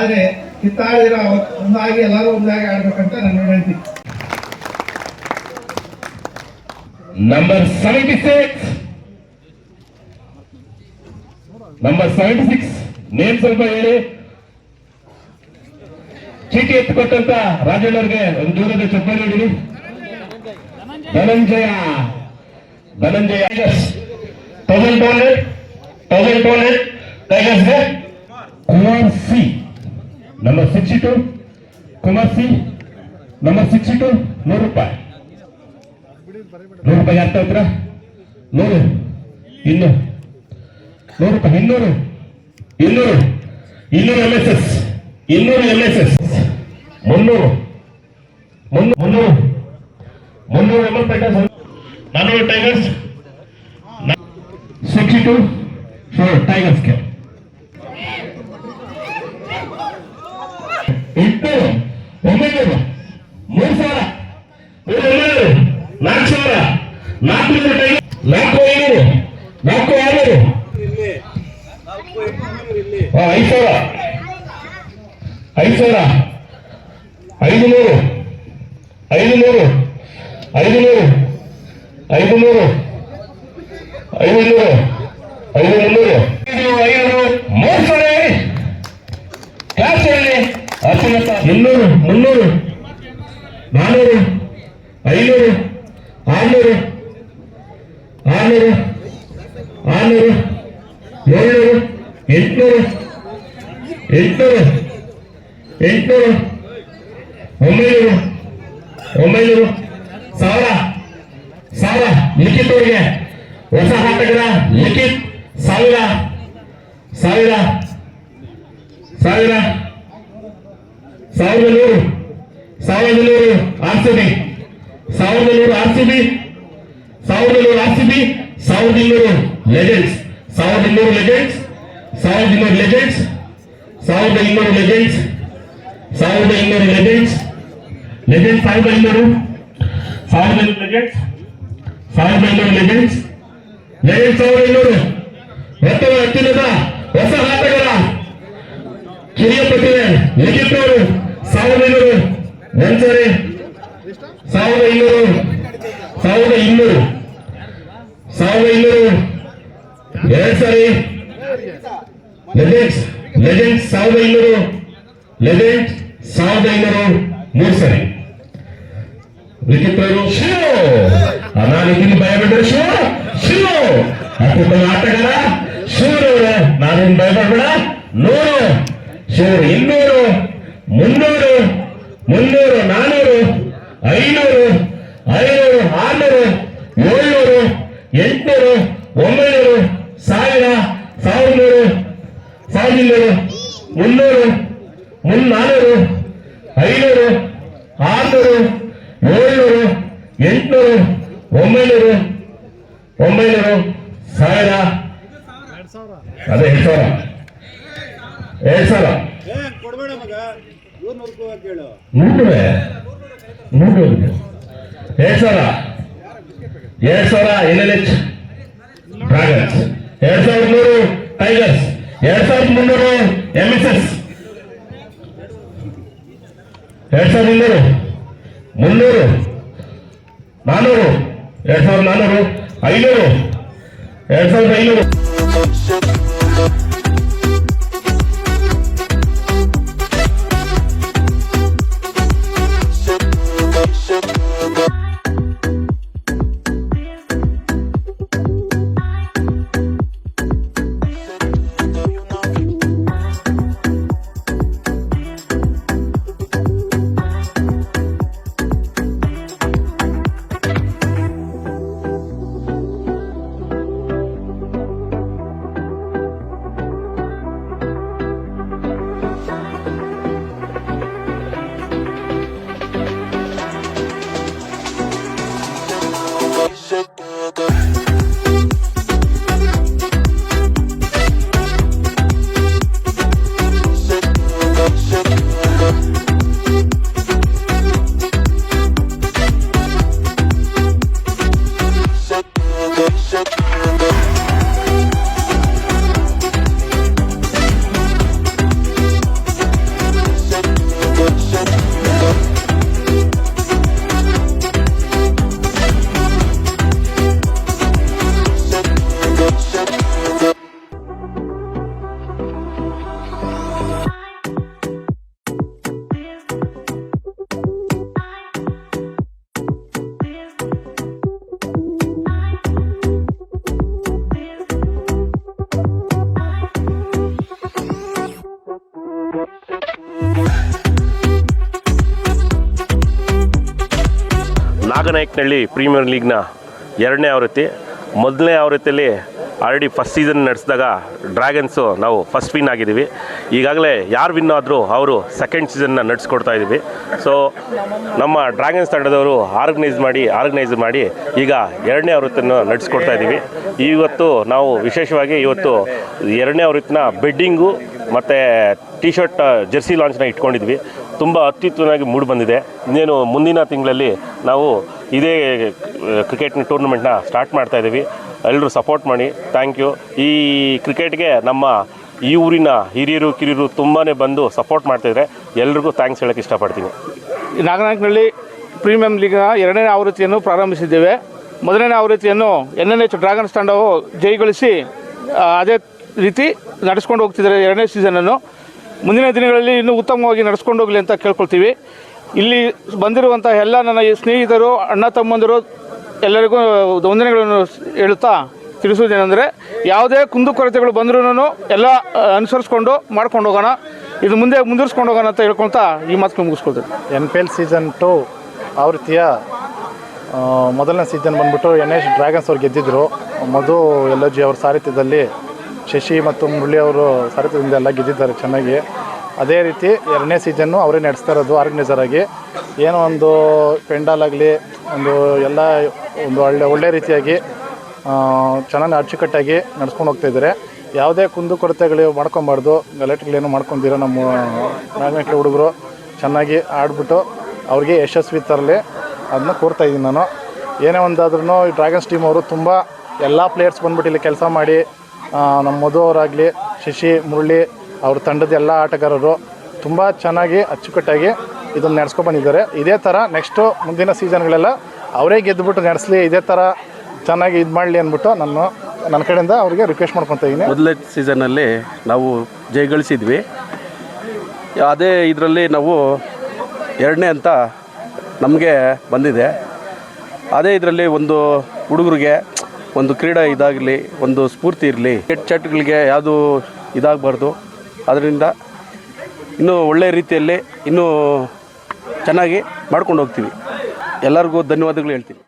ಆದ್ರೆ ಕಿತ್ತಾಡಿರ ಒಂದಾಗಿ, ಎಲ್ಲರೂ ಒಂದಾಗಿ ಆಡ್ಬೇಕಂತ ನನ್ನ ಹೇಳ್ತೀನಿ number seventy six number seventy six name ಸ್ವಲ್ಪ ಹೇಳಿ. ಚೀಟಿ ಎತ್ತುಕೊಟ್ಟಂತ ರಾಜಣ್ಣವ್ರಿಗೆ ಒಂದು ದೂರದ ಚಪ್ಪಲಿ ಹೇಳಿ Dhananjaya. Dhananjaya thousand two hundred thousand two hundred Kumar C number sixty two Kumar C two ನೂರು ರೂಪಾಯಿ. ನೂರು ರೂಪಾಯಿ ಆಗ್ತಾ ಹತ್ರ ನೂರು. ಇನ್ನು. ನೂರು ರೂಪಾಯಿ. ಇನ್ನೂರು. ಇನ್ನೂರು. ಇನ್ನೂರು ಎಂ ಎಸ್ ಎಸ್ ಇನ್ನೂರು ಎಂ ಎಸ್ ಎಸ್ ಮುನ್ನೂರು. ಮುನ್ನೂ- ಮುನ್ನೂರು. ಮುನ್ನೂರು ಎಂ ನಾನ್ನೂರು ಟೈಗರ್ಸ್ ಸಿಕ್ಸ್ಟಿ ಟು ಶೋರ್ ಟೈಗರ್ಸ್ಗೆ ನಾಲ್ಕು ಐನೂರು ನಾಲ್ಕು ಆರುನೂರು ಆ, ಐದು ಸಾವಿರ ಐದು ಸಾವಿರ ಐದು ನೂರು ಐದು ನೂರು ಐದು ನೂರು ಐದು ನೂರು ಐದು ನೂರು ಐದು ಮುನ್ನೂರು ಐದು ಐನೂರು ಮೂರು ಸಾವಿರ ಕ್ಲಾಸ್ ಹೇಳಿ ಹತ್ತೊಂಬತ್ತ ಇನ್ನೂರು ಮುನ್ನೂರು ನಾನ್ನೂರು ಐನೂರು ಆರ್ನೂರು ಆರ್ನೂರು ಆರ್ನೂರು ಏಳ್ನೂರು ಎಂಟ್ನೂರು ಎಂಟ್ನೂರು ಎಂಟ್ನೂರು ಒಂಬೈನೂರು ಒಂಬೈನೂರು ಸಾವಿರ ಸಾವಿರ ಲಿಖಿತ್ ಅವ್ರಿಗೆ ಹೊಸ ಆಟಗಾರ ಲಿಖಿತ್ ಸಾವಿರ ಸಾವಿರ ಸಾವಿರ ಸಾವಿರದ ನೂರು ಸಾವಿರದ ನೂರು ಆರ್ ಸಿ ಬಿ ಸಾವಿರದ ನೂರು ಆರ್ ಸಿ ಬಿ ಸಾವಿರದ ಇನ್ನೂರು ಆರ್ ಸಿ ಬಿ ಸಾವಿರದ ಇನ್ನೂರು ಲೆಜೆಂಡ್ಸ್ ಸಾವಿರದ ಇನ್ನೂರು ಲೆಜೆಂಡ್ಸ್ ಸಾವಿರದ ಇನ್ನೂರು ಲೆಜೆಂಡ್ಸ್ ಸಾವಿರದ ಇನ್ನೂರು ಲೆಜೆಂಡ್ಸ್ ಸಾವಿರದ ಇನ್ನೂರು ಲೆಜೆಂಡ್ಸ್ ಲೆಜೆಂಡ್ಸ್ ಸಾವಿರದ ಇನ್ನೂರು ಸಾವಿರದ ಇನ್ನೂರು ಲೆಜೆಂಡ್ಸ್ ಸಾವಿರದ ಇನ್ನೂರು ಲೆಜೆಂಡ್ಸ್ ಲೆಜೆಂಡ್ಸ್ ಸಾವಿರದ ಇನ್ನೂರು ಮೊತ್ತದ ಅತ್ಯುನ್ನತ ಹೊಸ ಆಟಗಾರ ಕಿರಿಯ ಪ್ರತಿಭೆ ಲಿಖಿತ್ ಅವರು ಸಾವಿರದ ಇನ್ನೂರು ಒಂದ್ಸರಿ ಸಾವಿರದ ಇನ್ನೂರು ಸಾವಿರದ ಇನ್ನೂರು ಸಾವಿರದ ಇನ್ನೂರು ಎರಡ್ ಸಾರಿ ಲೆಜೆಂಡ್ಸ್ ಲೆಜೆಂಡ್ಸ್ ಸಾವಿರದ ಐನೂರು. ಲೆಜೆಂಡ್ ಸಾವಿರದ ಐನೂರು. ಮೂರು ಸರಿ. ವಿಚಿತ್ರರು ಶಿವ ಅನಾಲಿದ್ದೀನಿ ಭಯ ಶಿವ ಶಿವ ಅತ್ಯುತ್ತಮ ಆಟಗಾರ. ಶಿವರವರ ನಾನೇನು ಭಯ ನೂರು. ಶಿವರು ಇನ್ನೂರು. ಮುನ್ನೂರು. ಮುನ್ನೂರು, ನಾನೂರು. ಐನೂರು ಆರ್ನೂರು ಏಳ್ನೂರು ಎಂಟ್ನೂರು ಒಂಬೈನೂರು ಸಾವಿರ ಸಾವಿರದ ನೂರು ಸಾವಿರದ ಇನ್ನೂರು ಮುನ್ನೂರು ಮುನ್ ನಾನೂರು ಐನೂರು ಆರ್ನೂರು ಏಳ್ನೂರು ಎಂಟ್ನೂರು ಒಂಬೈನೂರು ಒಂಬೈನೂರು ಸಾವಿರ. ಅದೇ ಎರಡು ಸಾವಿರ. ಎರಡು ಸಾವಿರ. ನೂರುವೆ ನೂರು ಎರಡು ಸಾವಿರ. ಎರಡು ಸಾವಿರ ಎಲ್ ಎಲ್ ಎಚ್ ಡ್ರಾಗನ್ಸ್. ಎರಡು ಸಾವಿರದ ನೂರು ಟೈಗರ್ಸ್. ಎರಡು ಸಾವಿರದ ಮುನ್ನೂರು ಎಂ ಎಸ್ ಎಸ್ ಎರಡು ಸಾವಿರದ ಇನ್ನೂರು ಮುನ್ನೂರು ನಾನ್ನೂರು ಎರಡು ಸಾವಿರದ ನಾನ್ನೂರು ಐನೂರು ಎರಡು ಸಾವಿರದ ಐನೂರು ನಾಗನಾಯಕನಹಳ್ಳಿ ಪ್ರೀಮಿಯರ್ ಲೀಗ್ನ ಎರಡನೇ ಆವೃತ್ತಿ. ಮೊದಲನೇ ಆವೃತ್ತಿಯಲ್ಲಿ ಆಲ್ರೆಡಿ ಫಸ್ಟ್ ಸೀಸನ್ ನಡೆಸಿದಾಗ ಡ್ರ್ಯಾಗನ್ಸು ನಾವು ಫಸ್ಟ್ ವಿನ್ ಆಗಿದ್ದೀವಿ. ಈಗಾಗಲೇ ಯಾರು ವಿನ್ ಆದರೂ ಅವರು ಸೆಕೆಂಡ್ ಸೀಸನ್ನ ನಡೆಸ್ಕೊಡ್ತಾ ಇದ್ದೀವಿ. ಸೊ, ನಮ್ಮ ಡ್ರ್ಯಾಗನ್ಸ್ ತಂಡದವರು ಆರ್ಗನೈಸ್ ಮಾಡಿ ಆರ್ಗನೈಸ್ ಮಾಡಿ ಈಗ ಎರಡನೇ ಆವೃತ್ತಿಯನ್ನು ನಡೆಸ್ಕೊಡ್ತಾ ಇದ್ದೀವಿ. ಇವತ್ತು ನಾವು ವಿಶೇಷವಾಗಿ ಇವತ್ತು ಎರಡನೇ ಆವೃತ್ತಿನ ಬೆಡ್ಡಿಂಗು ಮತ್ತು ಟಿ ಶರ್ಟ್ ಜೆರ್ಸಿ ಲಾಂಚ್ನ ಇಟ್ಕೊಂಡಿದ್ವಿ ತುಂಬ ಅತ್ಯುತ್ತಮವಾಗಿ ಮೂಡಿಬಂದಿದೆ ಇನ್ನೇನು ಮುಂದಿನ ತಿಂಗಳಲ್ಲಿ ನಾವು ಇದೇ ಕ್ರಿಕೆಟ್ನ ಟೂರ್ನಮೆಂಟ್ನ ಸ್ಟಾರ್ಟ್ ಮಾಡ್ತಾ ಇದ್ದೀವಿ ಎಲ್ಲರೂ ಸಪೋರ್ಟ್ ಮಾಡಿ ಥ್ಯಾಂಕ್ ಯು ಈ ಕ್ರಿಕೆಟ್ಗೆ ನಮ್ಮ ಈ ಊರಿನ ಹಿರಿಯರು, ಕಿರಿಯರು ತುಂಬಾ ಬಂದು ಸಪೋರ್ಟ್ ಮಾಡ್ತಾಯಿದ್ರೆ ಎಲ್ರಿಗೂ ಥ್ಯಾಂಕ್ಸ್ ಹೇಳೋಕ್ಕೆ ಇಷ್ಟಪಡ್ತೀನಿ. ನಾಗನಾಯಕನಹಳ್ಳಿ ಪ್ರೀಮಿಯಂ ಲೀಗ್ನ ಎರಡನೇ ಆವೃತ್ತಿಯನ್ನು ಪ್ರಾರಂಭಿಸಿದ್ದೇವೆ. ಮೊದಲನೇ ಆವೃತ್ತಿಯನ್ನು ಎನ್ ಎನ್ ಎಚ್ ಡ್ರ್ಯಾಗನ್ಸ್ ತಂಡವು ಜಯಗಳಿಸಿ ಅದೇ ರೀತಿ ನಡೆಸ್ಕೊಂಡು ಹೋಗ್ತಿದ್ದಾರೆ ಎರಡನೇ ಸೀಸನನ್ನು ಮುಂದಿನ ದಿನಗಳಲ್ಲಿ ಇನ್ನೂ ಉತ್ತಮವಾಗಿ ನಡೆಸ್ಕೊಂಡು ಹೋಗಲಿ ಅಂತ ಕೇಳ್ಕೊಳ್ತೀವಿ. ಇಲ್ಲಿ ಬಂದಿರುವಂಥ ಎಲ್ಲ ನನ್ನ ಸ್ನೇಹಿತರು, ಅಣ್ಣ ತಮ್ಮಂದಿರು ಎಲ್ಲರಿಗೂ ವಂದನೆಗಳನ್ನು ಹೇಳುತ್ತಾ ತಿಳಿಸುವುದೇನೆಂದರೆ ಯಾವುದೇ ಕುಂದುಕೊರತೆಗಳು ಬಂದರೂ ಎಲ್ಲ ಅನುಸರಿಸ್ಕೊಂಡು ಮಾಡ್ಕೊಂಡು ಹೋಗೋಣ. ಇದು ಮುಂದೆ ಮುಂದುವರಿಸ್ಕೊಂಡು ಹೋಗೋಣ ಅಂತ ಹೇಳ್ಕೊಳ್ತಾ ಈ ಮಾತು ಮುಗಿಸ್ಕೊಳ್ತೀನಿ. N P L season two ಆವೃತ್ತಿಯ ಮೊದಲನೇ ಸೀಸನ್ ಬಂದ್ಬಿಟ್ಟು ಎನ್ ಎಸ್ ಡ್ರ್ಯಾಗನ್ಸ್ ಅವ್ರು ಗೆದ್ದಿದ್ರು. ಮಧು ಎಲ್ ಜಿ ಅವ್ರ ಸಾರಥ್ಯದಲ್ಲಿ ಶಶಿ ಮತ್ತು ಮುರಳಿ ಅವರು ಸಾರಥ್ಯದಿಂದ ಎಲ್ಲ ಗೆದ್ದಿದ್ದಾರೆ ಚೆನ್ನಾಗಿ. ಅದೇ ರೀತಿ ಎರಡನೇ ಸೀಸನ್ನು ಅವರೇ ನಡೆಸ್ತಾ ಇರೋದು ಆರ್ಗನೈಸರ್ ಆಗಿ. ಏನೋ ಒಂದು ಪೆಂಡಲ್ ಆಗಲಿ, ಒಂದು ಎಲ್ಲ ಒಂದು ಒಳ್ಳೆ ಒಳ್ಳೆ ರೀತಿಯಾಗಿ ಚೆನ್ನಾಗಿ ಅಚ್ಚುಕಟ್ಟಾಗಿ ನಡ್ಸ್ಕೊಂಡು ಹೋಗ್ತಾ ಇದ್ದಾರೆ. ಯಾವುದೇ ಕುಂದುಕೊರತೆಗಳು ಮಾಡ್ಕೊಬಾರ್ದು. ಗಲಾಟೆಗಳೇನು ಮಾಡ್ಕೊಂಡಿರೋ ನಮ್ಮ ನಾಗರಿಕ ಹುಡುಗರು. ಚೆನ್ನಾಗಿ ಆಡ್ಬಿಟ್ಟು ಅವ್ರಿಗೆ ಯಶಸ್ವಿ ತರಲಿ. ಅದನ್ನ ಕೋರ್ತಾ ಇದ್ದೀನಿ ನಾನು. ಏನೇ ಒಂದಾದ್ರೂ ಈ ಡ್ರ್ಯಾಗನ್ಸ್ ಟೀಮ್ ಅವರು ತುಂಬ ಎಲ್ಲ ಪ್ಲೇಯರ್ಸ್ ಬಂದ್ಬಿಟ್ಟು ಇಲ್ಲಿ ಕೆಲಸ ಮಾಡಿ ನಮ್ಮ ಮಧು ಅವರಾಗಲಿ, ಶಶಿ, ಮುರಳಿ ಅವ್ರ ತಂಡದ ಎಲ್ಲ ಆಟಗಾರರು ತುಂಬ ಚೆನ್ನಾಗಿ ಅಚ್ಚುಕಟ್ಟಾಗಿ ಇದನ್ನು ನಡೆಸ್ಕೊ ಬಂದಿದ್ದಾರೆ. ಇದೇ ಥರ ನೆಕ್ಸ್ಟು ಮುಂದಿನ ಸೀಸನ್ಗಳೆಲ್ಲ ಅವರೇ ಗೆದ್ದುಬಿಟ್ಟು ನಡೆಸಲಿ, ಇದೇ ಥರ ಚೆನ್ನಾಗಿ ಇದು ಮಾಡಲಿ ಅಂದ್ಬಿಟ್ಟು ನಾನು ನನ್ನ ಕಡೆಯಿಂದ ಅವ್ರಿಗೆ ರಿಕ್ವೆಸ್ಟ್ ಮಾಡ್ಕೊತಾ ಇದ್ದೀನಿ. ಸೀಸನಲ್ಲಿ ನಾವು ಜಯಗಳಿಸಿದ್ವಿ. ಅದೇ ಇದರಲ್ಲಿ ನಾವು ಎರಡನೇ ಅಂತ ನಮಗೆ ಬಂದಿದೆ. ಅದೇ ಇದರಲ್ಲಿ ಒಂದು ಹುಡುಗರಿಗೆ ಒಂದು ಕ್ರೀಡಾ ಇದಾಗಲಿ, ಒಂದು ಸ್ಫೂರ್ತಿ ಇರಲಿ ಕೆಟ್ಟ ಚಟಗಳಿಗೆ ಯಾವುದು ಇದಾಗಬಾರ್ದು. ಅದರಿಂದ ಇನ್ನೂ ಒಳ್ಳೆಯ ರೀತಿಯಲ್ಲಿ ಇನ್ನೂ ಚೆನ್ನಾಗಿ ಮಾಡ್ಕೊಂಡು ಹೋಗ್ತೀವಿ. ಎಲ್ಲರಿಗೂ ಧನ್ಯವಾದಗಳು ಹೇಳ್ತೀನಿ.